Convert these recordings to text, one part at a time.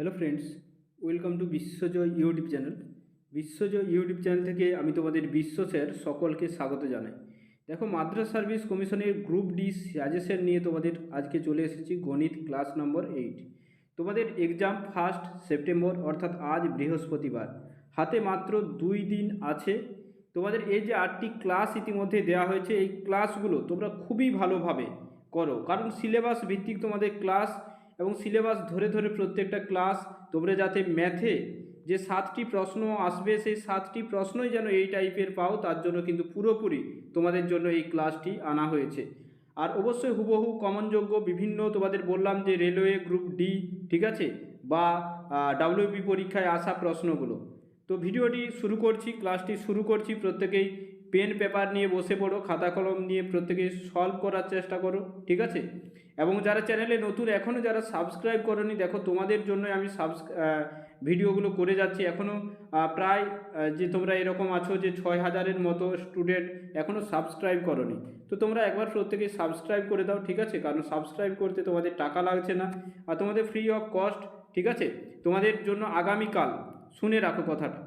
Hello friends welcome to Biswajoy YouTube channel Biswajoy YouTube channel থেকে আমি তোমাদের Biswa sir সকলকে স্বাগত জানাই। দেখো, মাদ্রাস সার্ভিস কমিশনের গ্রুপ ডি সাজেশন নিয়ে তোমাদের আজকে চলে এসেছি গণিত ক্লাস নম্বর এইট তোমাদের এক্সাম ফার্স্ট সেপ্টেম্বর অর্থাৎ আজ বৃহস্পতিবার। হাতে মাত্র দুই দিন আছে। তোমাদের এই যে আটটি ক্লাস ইতিমধ্যে দেওয়া হয়েছে, এই ক্লাসগুলো তোমরা খুবই ভালোভাবে করো। কারণ সিলেবাস ভিত্তিক তোমাদের ক্লাস এবং সিলেবাস ধরে ধরে প্রত্যেকটা ক্লাস, তোমরা যাতে ম্যাথে যে সাতটি প্রশ্ন আসবে, সেই সাতটি প্রশ্নই যেন এই টাইপের পাও, তার জন্য কিন্তু পুরোপুরি তোমাদের জন্য এই ক্লাসটি আনা হয়েছে। আর অবশ্যই হুবহু কমনযোগ্য বিভিন্ন, তোমাদের বললাম যে রেলওয়ে গ্রুপ ডি ঠিক আছে? বা ডাব্লিউপি পরীক্ষায় আসা প্রশ্নগুলো। তো ভিডিওটি শুরু করছি ক্লাসটি শুরু করছি, প্রত্যেকেই পেন পেপার নিয়ে বসে পড়ো, খাতা, কলম নিয়ে প্রত্যেকেই সলভ করার চেষ্টা করো, ঠিক আছে? এবং যারা চ্যানেলে নতুন এখনও যারা সাবস্ক্রাইব করনি, দেখো তোমাদের জন্য আমি সাবস ভিডিওগুলো করে যাচ্ছি। এখনও প্রায় যে তোমরা এরকম আছো যে ছয় হাজারের মতো স্টুডেন্ট এখনও সাবস্ক্রাইব করনি। তো তোমরা একবার প্রত্যেকেই সাবস্ক্রাইব করে দাও, ঠিক আছে? কারণ সাবস্ক্রাইব করতে তোমাদের টাকা লাগছে না। আর তোমাদের ফ্রি অফ কস্ট ঠিক আছে? তোমাদের জন্য আগামীকাল, শুনে রাখো কথাটা।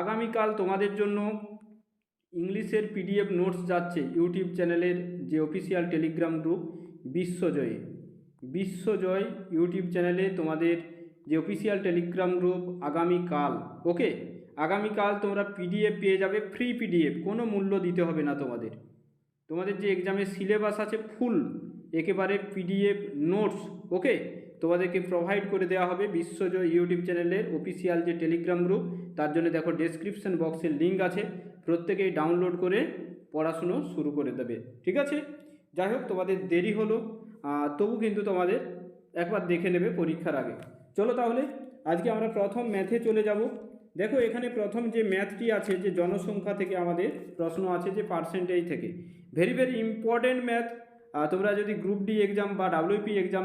আগামীকাল তোমাদের জন্য ইংলিশের পিডিএফ নোটস যাচ্ছে ইউটিউব চ্যানেলের যে অফিসিয়াল টেলিগ্রাম গ্রুপ বিশ্বজয়ে। বিশ্বজয় ইউটিউব চ্যানেলে তোমাদের যে অফিসিয়াল টেলিগ্রাম গ্রুপ আগামীকাল ওকে আগামীকাল তোমরা পিডিএফ পেয়ে যাবে ফ্রি পিডিএফ কোনো মূল্য দিতে হবে না তোমাদের। তোমাদের যে এক্সামের সিলেবাস আছে ফুল একেবারে পিডিএফ নোটস ওকে তোমাদেরকে প্রোভাইড করে দেওয়া হবে বিশ্বজয় ইউটিউব চ্যানেলের অফিসিয়াল যে টেলিগ্রাম গ্রুপ তার জন্য দেখো ডেসক্রিপশন বক্সের লিঙ্ক আছে। প্রত্যেকেই ডাউনলোড করে পড়াশুনো শুরু করে দেবে, ঠিক আছে? যাই হোক, তোমাদের দেরি হলো তবু কিন্তু তোমাদের একবার দেখে নেবে পরীক্ষার আগে। চলো তাহলে, আজকে আমরা প্রথম ম্যাথে চলে যাব। দেখো, এখানে প্রথম যে ম্যাথটি আছে, যে জনসংখ্যা থেকে আমাদের প্রশ্ন আছে যে পার্সেন্টেজ থেকে। ভেরি ভেরি ইম্পর্টেন্ট ম্যাথ তোমরা যদি গ্রুপ ডি এক্সাম বা ডাব্লিউপি এক্সাম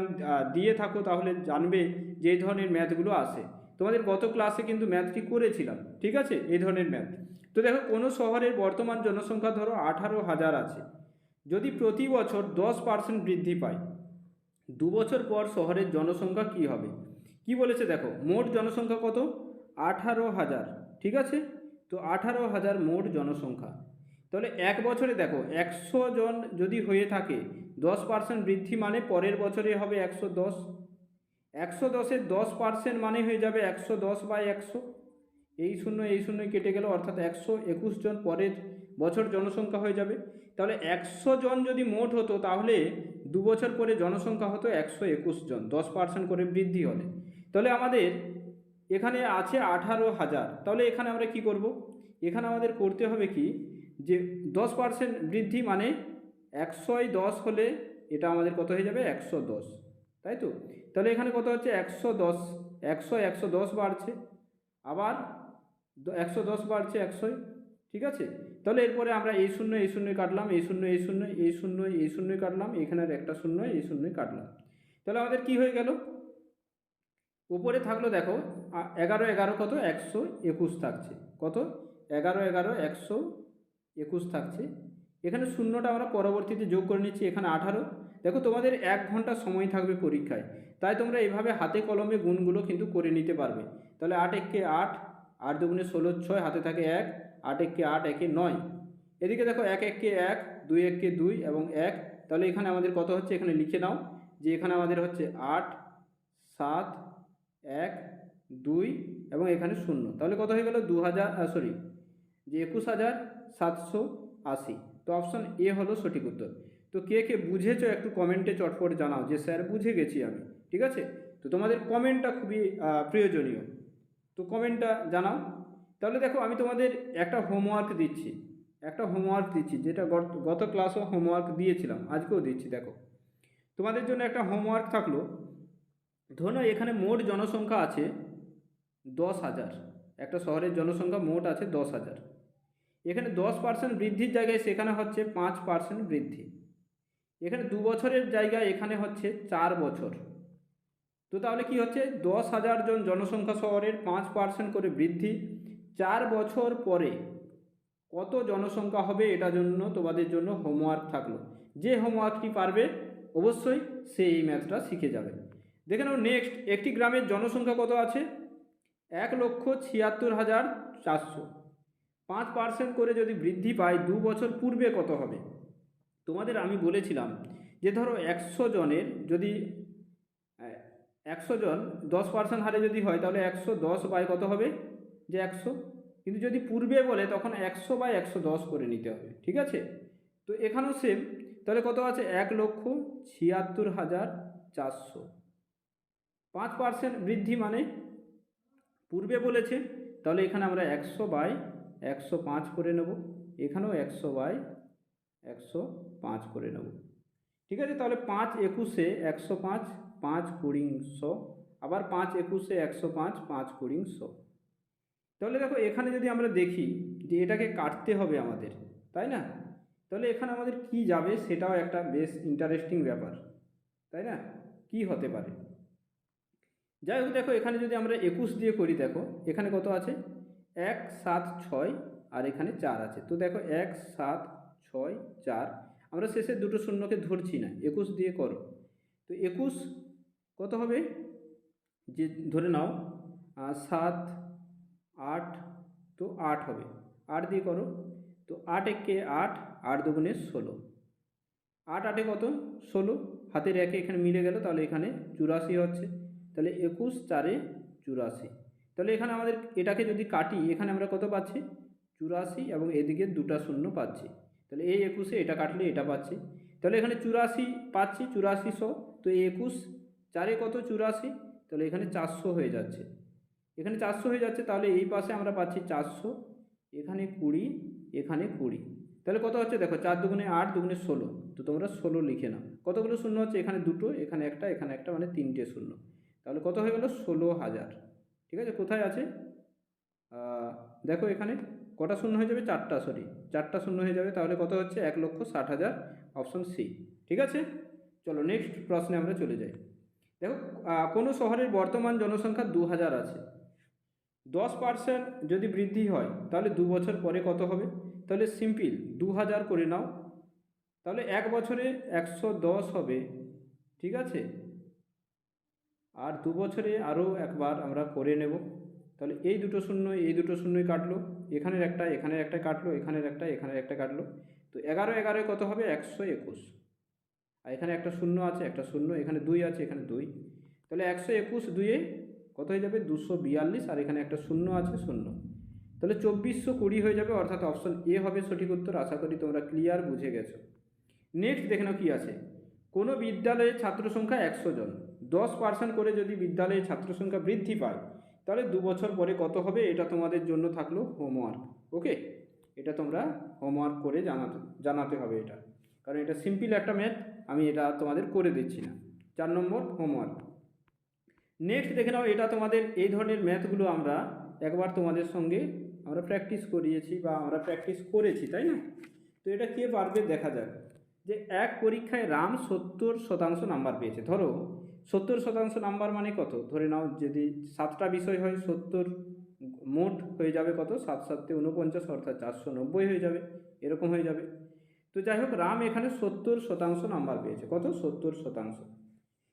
দিয়ে থাকো, তাহলে জানবে যে এই ধরনের ম্যাথগুলো আসে তোমাদের গত ক্লাসে কিন্তু ম্যাথটি করেছিলাম, ঠিক আছে? এই ধরনের ম্যাথ তো দেখো, কোনো শহরের বর্তমান জনসংখ্যা ধরো আঠারো হাজার আছে। যদি প্রতি বছর দশ পার্সেন্ট বৃদ্ধি পায়, দু বছর পর শহরের জনসংখ্যা কি হবে? কি বলেছে দেখো, মোট জনসংখ্যা কত? আঠারো হাজার, ঠিক আছে? তো আঠারো হাজার মোট জনসংখ্যা। তাহলে এক বছরে দেখো, একশো জন যদি হয়ে থাকে, দশ পার্সেন্ট বৃদ্ধি মানে পরের বছরে হবে একশো দশ। একশো দশের দশ পার্সেন্ট মানে হয়ে যাবে একশো দশ বাই একশো। এই শূন্য এই শূন্য কেটে গেল, অর্থাৎ একশো একুশ জন পরের বছর জনসংখ্যা হয়ে যাবে। তাহলে একশো জন যদি মোট হতো, তাহলে দু বছর পরে জনসংখ্যা হতো একশো একুশ জন, দশ পার্সেন্ট করে বৃদ্ধি হলে। তাহলে আমাদের এখানে আছে আঠারো হাজার। তাহলে এখানে আমরা কি করব? এখানে আমাদের করতে হবে কি? যে দশ পার্সেন্ট বৃদ্ধি মানে একশোয় দশ হলে এটা আমাদের কত হয়ে যাবে? একশো দশ। তাই তো? তাহলে এখানে কত হচ্ছে? একশো দশ। একশো একশো দশ বাড়ছে। আবার একশো দশ বাড়ছে একশোয়। ঠিক আছে? তাহলে এরপরে আমরা এই শূন্য এই শূন্য কাটলাম, এই শূন্য এই শূন্য এই শূন্য এই শূন্য কাটলাম এখানের একটা শূন্য, এই শূন্য কাটলাম। তাহলে আমাদের কি হয়ে গেল? উপরে থাকল দেখো এগারো এগারো কত? একশো একুশ থাকছে। কত? এগারো এগারো, একশো একুশ থাকছে। এখানে শূন্যটা আমরা পরবর্তীতে যোগ করে নিচ্ছি, এখানে আঠারো। দেখো তোমাদের এক ঘণ্টা সময় থাকবে পরীক্ষায়। তাই তোমরা এইভাবে হাতে কলমে গুণগুলো কিন্তু করে নিতে পারবে। তাহলে আট এককে আট আট দুগুণে ষোলো ছয়, হাতে থাকে এক। আট এককে আট, একে নয়। এদিকে দেখো এক এককে এক, দুই এককে দুই এবং এক। তাহলে এখানে আমাদের কত হচ্ছে? এখানে লিখে নাও যে এখানে আমাদের হচ্ছে আট, সাত, এক, দুই এবং এখানে শূন্য। তাহলে কত হয়ে গেল? দু হাজার সরি যে একুশ হাজার সাতশো আশি। তো অপশন এ হলো সঠিক উত্তর। তো কে কে বুঝেছ একটু কমেন্টে চটপট জানাও যে স্যার বুঝে গেছি আমি, ঠিক আছে? তো তোমাদের কমেন্টটা খুবই প্রয়োজনীয়। তো কমেন্টটা জানাও। তাহলে দেখো আমি তোমাদের একটা হোমওয়ার্ক দিচ্ছি, একটা হোমওয়ার্ক দিচ্ছি, যেটা গত- ক্লাসও হোমওয়ার্ক দিয়েছিলাম, আজকেও দিচ্ছি, দেখো। তোমাদের জন্য একটা হোমওয়ার্ক থাকল, ধরো এখানে মোট জনসংখ্যা আছে দশ হাজার, একটা শহরের জনসংখ্যা মোট আছে দশ হাজার। এখানে দশ পার্সেন্ট বৃদ্ধির জায়গায় সেখানে হচ্ছে পাঁচ পার্সেন্ট বৃদ্ধি। এখানে দু বছরের জায়গায় এখানে হচ্ছে চার বছর। তো তাহলে কি হচ্ছে? দশ হাজার জন জনসংখ্যা শহরের পাঁচ পার্সেন্ট করে বৃদ্ধি চার বছর পরে কত জনসংখ্যা হবে এটার জন্য তোমাদের জন্য হোমওয়ার্ক থাকল। যে হোমওয়ার্কটি পারবে অবশ্যই সে এই ম্যাথটা শিখে যাবে। দেখে নাও নেক্সট একটি গ্রামের জনসংখ্যা কত আছে? এক লক্ষ ছিয়াত্তর হাজার চারশো। পাঁচ পার্সেন্ট করে যদি বৃদ্ধি পায় দু বছর পূর্বে কত হবে? তোমাদের আমি বলেছিলাম যে ধরো একশো জনের যদি, একশো জন দশ পার্সেন্ট হারে যদি হয় তাহলে একশো দশ বাই কত হবে? যে একশো, কিন্তু যদি পূর্বে বলে তখন একশো বাই একশো দশ করে নিতে হবে, ঠিক আছে? তো এখানেও সেম তাহলে কত আছে? এক লক্ষ ছিয়াত্তর হাজার চারশো। পাঁচ পার্সেন্ট বৃদ্ধি মানে পূর্বে বলেছে, তাহলে এখানে আমরা একশো বাই একশো পাঁচ করে নেব, এখানেও একশো বাই একশো পাঁচ করে নেব। ঠিক আছে? তাহলে পাঁচ একুশে একশো পাঁচ পাঁচ কুড়িংশো, আবার পাঁচ একুশে একশো পাঁচ পাঁচ কুড়িংশো। তাহলে দেখো এখানে যদি আমরা দেখি যে এটাকে কাটতে হবে আমাদের, তাই না? তাহলে এখানে আমাদের কি যাবে সেটাও একটা বেশ ইন্টারেস্টিং ব্যাপার, তাই না? কি হতে পারে? যাই হোক দেখো এখানে যদি আমরা একুশ দিয়ে করি দেখো, এখানে কত আছে? এক, সাত, ছয় আর এখানে চার আছে। তো দেখো এক, সাত, ছয়, চার, আমরা শেষে দুটো শূন্যকে ধরছি না, একুশ দিয়ে করো। তো একুশ কত হবে? যে ধরে নাও সাত আট, তো আট হবে। আট দিয়ে করো, তো আট একে আট আট দুগুণে ষোলো। আট আটে কত? ষোলো। হাতের একে এখানে মিলে গেল, তাহলে এখানে চুরাশি হচ্ছে। তাহলে একুশ চারে চুরাশি। তাহলে এখানে আমাদের এটাকে যদি কাটি, এখানে আমরা কত পাচ্ছি? চুরাশি এবং এদিকে দুটা শূন্য পাচ্ছি। তাহলে এই একুশে এটা কাটলে এটা পাচ্ছি। তাহলে এখানে চুরাশি পাচ্ছি চুরাশিশো তো এই একুশ চারে কত? চুরাশি। তাহলে এখানে চারশো হয়ে যাচ্ছে। এখানে চারশো হয়ে যাচ্ছে, তাহলে এই পাশে আমরা পাচ্ছি চারশো, এখানে কুড়ি এখানে কুড়ি। তাহলে কত হচ্ছে দেখো, চার দুগুণে আট দুগুণে ষোলো, তো তোমরা ষোলো লিখে নাও। কতগুলো শূন্য হচ্ছে? এখানে দুটো, এখানে একটা এখানে একটা মানে তিনটে শূন্য। তাহলে কত হয়ে গেলো? ষোলো হাজার। ঠিক আছে, কোথায় আছে? দেখো এখানে কটা শূন্য হয়ে যাবে? চারটা সরি চারটা শূন্য হয়ে যাবে, তাহলে কত হচ্ছে? এক লক্ষ ষাট হাজার অপশন সি ঠিক আছে? চলো নেক্সট প্রশ্নে আমরা চলে যাই। দেখো কোনো শহরের বর্তমান জনসংখ্যা দু হাজার আছে। দশ পার্সেন্ট যদি বৃদ্ধি হয়, তাহলে দু বছর পরে কত হবে? তাহলে সিম্পল দু হাজার করে নাও। তাহলে এক বছরে একশো দশ হবে, ঠিক আছে? আর দু বছরে আরও একবার আমরা করে নেব। তাহলে এই দুটো শূন্য, এই দুটো শূন্যই কাটলো। এখানের একটা এখানের একটা কাটলো, এখানের একটা এখানের একটা কাটলো। তো এগারো এগারোয় কত হবে? একশো একুশ। আর এখানে একটা শূন্য আছে, একটা শূন্য, এখানে দুই আছে, এখানে দুই। তাহলে একশো একুশ দুইয়ে কত হয়ে যাবে? দুশো বিয়াল্লিশ আর এখানে একটা শূন্য আছে, শূন্য। তাহলে চব্বিশশো কুড়ি হয়ে যাবে, অর্থাৎ অপশন এ হবে সঠিক উত্তর। আশা করি তোমরা ক্লিয়ার বুঝে গেছো। নেক্সট দেখে নাও কী আছে। কোনো বিদ্যালয়ে ছাত্র সংখ্যা একশো জন। দশ পার্সেন্ট করে যদি বিদ্যালয়ে ছাত্র সংখ্যা বৃদ্ধি পায়, তাহলে দু বছর পরে কত হবে? এটা তোমাদের জন্য থাকল হোমওয়ার্ক ওকে এটা তোমরা হোমওয়ার্ক করে জানাতে জানাতে হবে এটা। কারণ এটা সিম্পল একটা ম্যাথ আমি এটা তোমাদের করে দিচ্ছি না। চার নম্বর হোমওয়ার্ক নেক্সট দেখে নাও, এটা তোমাদের এই ধরনের ম্যাথগুলো আমরা একবার তোমাদের সঙ্গে আমরা প্র্যাকটিস করিয়েছি বা আমরা প্র্যাকটিস করেছি, তাই না? তো এটা কে পারবে দেখা যাক। যে এক পরীক্ষায় রাম সত্তর শতাংশ নাম্বার পেয়েছে। ধরো, সত্তর শতাংশ নাম্বার মানে কত? ধরে নাও, যদি সাতটা বিষয় হয়, সত্তর মোট হয়ে যাবে কত? সাত সাতে উনপঞ্চাশ অর্থাৎ চারশো নব্বই হয়ে যাবে। এরকম হয়ে যাবে। তো যাই হোক, রাম এখানে সত্তর শতাংশ নাম্বার পেয়েছে। কত? সত্তর শতাংশ।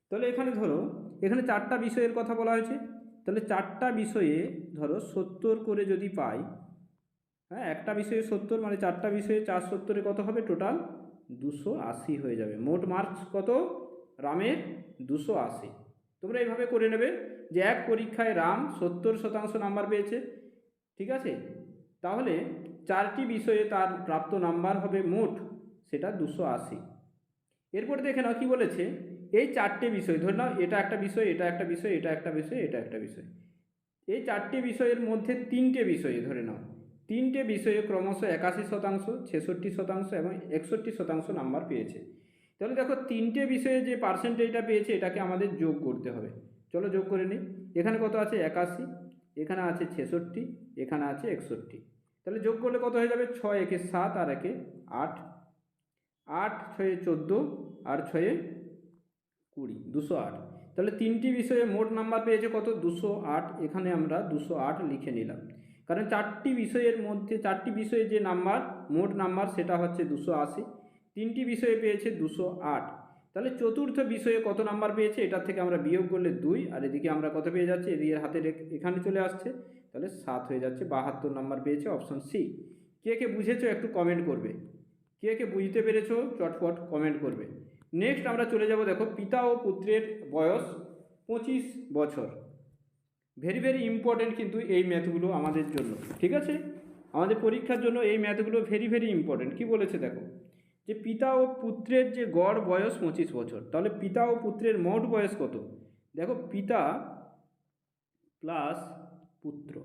তাহলে এখানে ধরো এখানে চারটা বিষয়ের কথা বলা হয়েছে। তাহলে চারটা বিষয়ে ধরো সত্তর করে যদি পাই হ্যাঁ একটা বিষয়ে সত্তর মানে চারটা বিষয়ে চার সত্তরে কত হবে? টোটাল দুশো আশি হয়ে যাবে। মোট মার্কস কত? রামের দুশো আশি। তোমরা এইভাবে করে নেবে যে এক পরীক্ষায় রাম সত্তর শতাংশ নাম্বার পেয়েছে। ঠিক আছে? তাহলে চারটি বিষয়ে তার প্রাপ্ত নাম্বার হবে মোট, সেটা দুশো আশি। এরপর দেখে নাও কী বলেছে। এই চারটে বিষয়, ধরে নাও এটা একটা বিষয়, এটা একটা বিষয়, এটা একটা বিষয়, এটা একটা বিষয়। এই চারটে বিষয়ের মধ্যে তিনটে বিষয়ে ধরে নাও। তিনটে বিষয়ে ক্রমশ একাশি শতাংশ, ছেষট্টি শতাংশ এবং একষট্টি শতাংশ নাম্বার পেয়েছে। তাহলে দেখো তিনটে বিষয়ে যে পার্সেন্টেজটা পেয়েছে, এটাকে আমাদের যোগ করতে হবে। চলো যোগ করে নিই। এখানে কত আছে? একাশি। এখানে আছে ছেষট্টি, এখানে আছে একষট্টি। তাহলে যোগ করলে কত হয়ে যাবে? ছয় একে সাত আর একে আট। আট ছয়ে চোদ্দ আর ছয়ে কুড়ি, দুশো আট। তাহলে তিনটি বিষয়ে মোট নাম্বার পেয়েছে কত? দুশো আট। এখানে আমরা দুশো আট লিখে নিলাম। কারণ চারটি বিষয়ের মধ্যে, চারটি বিষয়ে যে নাম্বার মোট নাম্বার সেটা হচ্ছে দুশো আশি। তিনটি বিষয়ে পেয়েছে দুশো আট। তাহলে চতুর্থ বিষয়ে কত নাম্বার পেয়েছে? এটার থেকে আমরা বিয়োগ করলে দুই, আর এদিকে আমরা কত পেয়ে যাচ্ছি? এদিকে হাতে এখানে চলে আসছে। তাহলে সাত হয়ে যাচ্ছে, বাহাত্তর নাম্বার পেয়েছে অপশন সি কে কে বুঝেছ একটু কমেন্ট করবে। কে কে বুঝতে পেরেছ? চটপট কমেন্ট করবে। নেক্সট আমরা চলে যাব দেখো পিতা ও পুত্রের বয়স পঁচিশ বছর। ভেরি ভেরি ইম্পর্টেন্ট কিন্তু এই ম্যাথগুলো আমাদের জন্য, ঠিক আছে? আমাদের পরীক্ষার জন্য এই ম্যাথগুলো ভেরি ভেরি ইম্পর্টেন্ট কি বলেছে দেখো? যে পিতা ও পুত্রের যে গড় বয়স পঁচিশ বছর, তাহলে পিতা ও পুত্রের মোট বয়স কত? দেখো পিতা প্লাস পুত্র।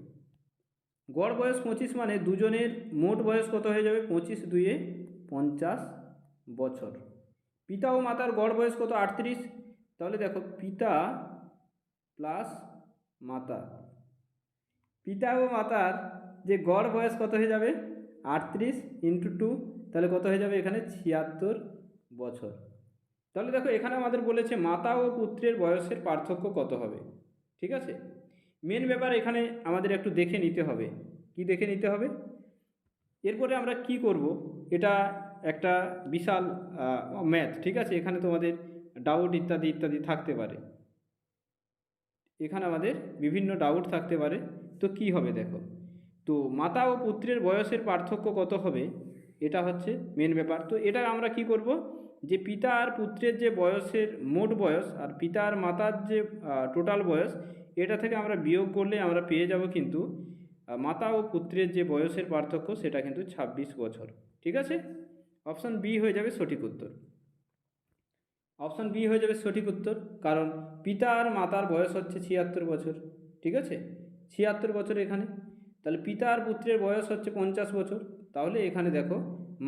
গড় বয়স পঁচিশ মানে দুজনের মোট বয়স কত হয়ে যাবে? পঁচিশ দুইয়ে পঞ্চাশ বছর। পিতা ও মাতার গড় বয়স কত? আটত্রিশ। তাহলে দেখো, পিতা প্লাস মাতা। পিতা ও মাতার যে গড় বয়স কত হয়ে যাবে? আটত্রিশ ইন্টু টু তাহলে কত হয়ে যাবে এখানে? ছিয়াত্তর বছর। তাহলে দেখো, এখানে আমাদের বলেছে মাতা ও পুত্রের বয়সের পার্থক্য কত হবে? ঠিক আছে? মেন ব্যাপার এখানে আমাদের একটু দেখে নিতে হবে। কি দেখে নিতে হবে? এরপরে আমরা কি করব? এটা একটা বিশাল ম্যাথ, ঠিক আছে? এখানে তোমাদের ডাউট ইত্যাদি ইত্যাদি থাকতে পারে। এখানে আমাদের বিভিন্ন ডাউট থাকতে পারে। তো কি হবে দেখো? তো মাতা ও পুত্রের বয়সের পার্থক্য কত হবে? এটা হচ্ছে মেন ব্যাপার। তো এটা আমরা কি করব? যে পিতা আর পুত্রের যে বয়সের মোট বয়স আর পিতা আর মাতার যে টোটাল বয়স, এটা থেকে আমরা বিয়োগ করলে আমরা পেয়ে যাব কিন্তু মাতা ও পুত্রের যে বয়সের পার্থক্য, সেটা কিন্তু ছাব্বিশ বছর। ঠিক আছে? অপশান বি হয়ে যাবে সঠিক উত্তর। অপশান বি হয়ে যাবে সঠিক উত্তর, কারণ পিতা আর মাতার বয়স হচ্ছে ছিয়াত্তর বছর, ঠিক আছে? ছিয়াত্তর বছর এখানে। তাহলে পিতা আর পুত্রের বয়স হচ্ছে পঞ্চাশ বছর, তাহলে এখানে দেখো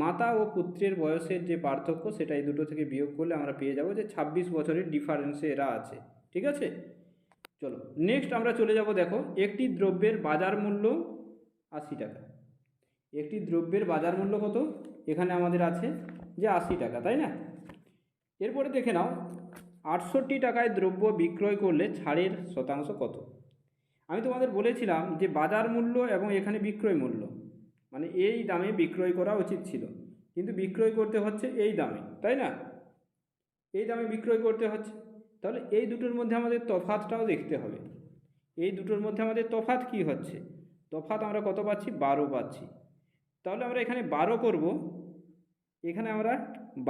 মাতা ও পুত্রের বয়সের যে পার্থক্য সেটা এই দুটো থেকে বিয়োগ করলে আমরা পেয়ে যাব যে ছাব্বিশ বছরের ডিফারেন্সে এরা আছে, ঠিক আছে? চলো, নেক্সট আমরা চলে যাব দেখো একটি দ্রব্যের বাজার মূল্য আশি টাকা। একটি দ্রব্যের বাজার মূল্য কত? এখানে আমাদের আছে যে আশি টাকা, তাই না? এরপরে দেখে নাও, আটষট্টি টাকায় দ্রব্য বিক্রয় করলে ছাড়ের শতাংশ কত? আমি তোমাদের বলেছিলাম যে বাজার মূল্য এবং এখানে বিক্রয় মূল্য মানে এই দামে বিক্রয় করা উচিত ছিল। কিন্তু বিক্রয় করতে হচ্ছে এই দামে, তাই না? এই দামে বিক্রয় করতে হচ্ছে। তাহলে এই দুটোর মধ্যে আমাদের তফাতটাও দেখতে হবে। এই দুটোর মধ্যে আমাদের তফাত কি হচ্ছে? তফাত আমরা কত পাচ্ছি? বারো পাচ্ছি। তাহলে আমরা এখানে বারো করব। এখানে আমরা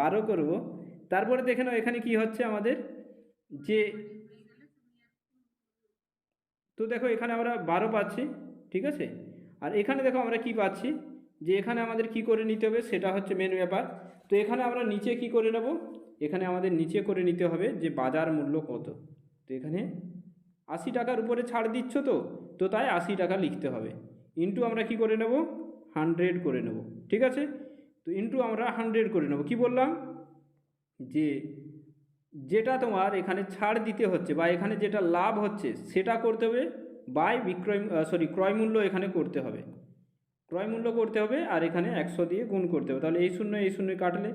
বারো করব। তারপরে দেখে নাও এখানে কি হচ্ছে আমাদের? যে তো দেখো এখানে আমরা বারো পাচ্ছি, ঠিক আছে? আর এখানে দেখো আমরা কি পাচ্ছি? যে এখানে আমাদের কি করে নিতে হবে সেটা হচ্ছে মেন ব্যাপার। তো এখানে আমরা নিচে কি করে নেব? এখানে আমাদের নিচে করে নিতে হবে যে বাজার মূল্য কত। তো এখানে আশি টাকার উপরে ছাড় দিচ্ছ তো? তো তাই আশি টাকা লিখতে হবে। ইন্টু আমরা কি করে নেব? হান্ড্রেড করে নেব, ঠিক আছে? তো ইন্টু আমরা হান্ড্রেড করে নেব। কি বললাম? যে যেটা তোমার এখানে ছাড় দিতে হচ্ছে বা এখানে যেটা লাভ হচ্ছে সেটা করতে হবে বাই বিক্রয় সরি ক্রয় মূল্য এখানে করতে হবে। ক্রয় মূল্য করতে হবে আর এখানে একশো দিয়ে গুণ করতে হবে। তাহলে এই শূন্য এই শূন্য কাটলে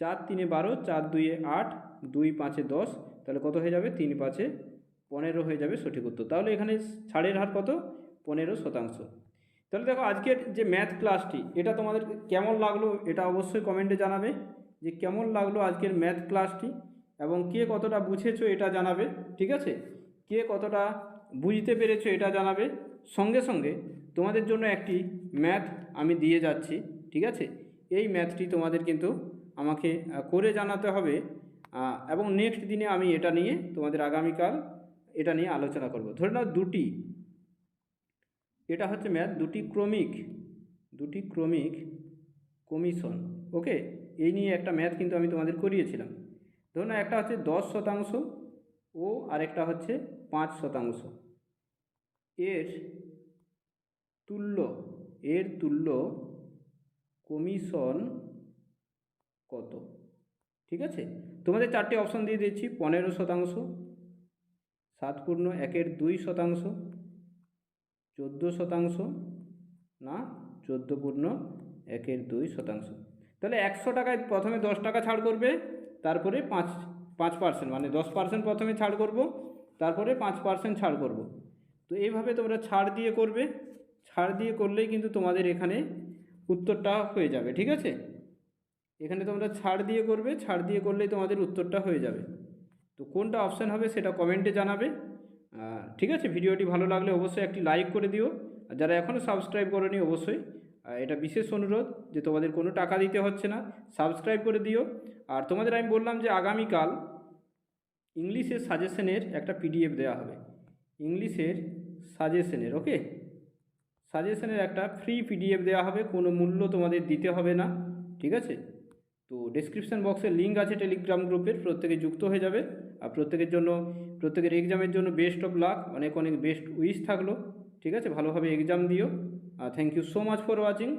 চার তিনে বারো, চার দুইয়ে আট, দুই পাঁচে দশ, তাহলে কত হয়ে যাবে? তিন পাঁচে পনেরো হয়ে যাবে সঠিক উত্তর। তাহলে এখানে ছাড়ের হার কত? পনেরো শতাংশ। তাহলে দেখো আজকের যে ম্যাথ ক্লাসটি এটা তোমাদের কেমন লাগল এটা অবশ্যই কমেন্টে জানাবে যে কেমন লাগল আজকের ম্যাথ ক্লাসটি এবং কে কতটা বুঝেছ এটা জানাবে, ঠিক আছে? কে কতটা বুঝতে পেরেছ এটা জানাবে। সঙ্গে সঙ্গে তোমাদের জন্য একটি ম্যাথ আমি দিয়ে যাচ্ছি, ঠিক আছে? এই ম্যাথটি তোমাদের কিন্তু আমাকে করে জানাতে হবে এবং নেক্সট দিনে আমি এটা নিয়ে তোমাদের আগামীকাল এটা নিয়ে আলোচনা করব। ধরে নাও দুটি এটা হচ্ছে ম্যাথ দুটি ক্রমিক দুটি ক্রমিক কমিশন ওকে এই নিয়ে একটা ম্যাথ কিন্তু আমি তোমাদের করিয়েছিলাম। ধরুন একটা হচ্ছে দশ শতাংশ ও আরেকটা হচ্ছে পাঁচ শতাংশ। এর তুল্য এর তুল্য কমিশন কত? ঠিক আছে? তোমাদের চারটে অপশন দিয়ে দিচ্ছি পনেরো শতাংশ, সাত পূর্ণ একের দুই শতাংশ চোদ্দ শতাংশ না চোদ্দ পূর্ণ একের দুই শতাংশ। তাহলে একশো টাকায় প্রথমে দশ টাকা ছাড় করবে, তারপরে পাঁচ পাঁচ পার্সেন্ট মানে দশ পার্সেন্ট প্রথমে ছাড় করব, তারপরে পাঁচ পার্সেন্ট ছাড় করব। তো এইভাবে তোমরা ছাড় দিয়ে করবে, ছাড় দিয়ে করলেই কিন্তু তোমাদের এখানে উত্তরটা হয়ে যাবে, ঠিক আছে? এখানে তোমরা ছাড় দিয়ে করবে, ছাড় দিয়ে করলেই তোমাদের উত্তরটা হয়ে যাবে। তো কোনটা অপশান হবে সেটা কমেন্টে জানাবে। ঠিক আছে, ভিডিওটি ভালো লাগলে অবশ্যই একটি লাইক করে দিও। যারা এখনও সাবস্ক্রাইব করনি, অবশ্যই এটা বিশেষ অনুরোধ যে তোমাদের কোনো টাকা দিতে হচ্ছে না সাবস্ক্রাইব করে দিও। আর তোমাদের আমি বললাম যে আগামীকাল ইংলিশের সাজেশনের একটা পিডিএফ দেওয়া হবে। ইংলিশের সাজেশনের ওকে সাজেশনের একটা ফ্রি পিডিএফ দেওয়া হবে, কোনো মূল্য তোমাদের দিতে হবে না, ঠিক আছে? তো ডেসক্রিপশন বক্সে লিঙ্ক আছে টেলিগ্রাম গ্রুপের প্রত্যেকে যুক্ত হয়ে যাবে। আর প্রত্যেকের জন্য, প্রত্যেকের এক্সামের জন্য বেস্ট অফ লাক অনেক অনেক বেস্ট উইশ থাকল। ঠিক আছে? ভালোভাবে এক্সাম দিও। আর thank you so much for watching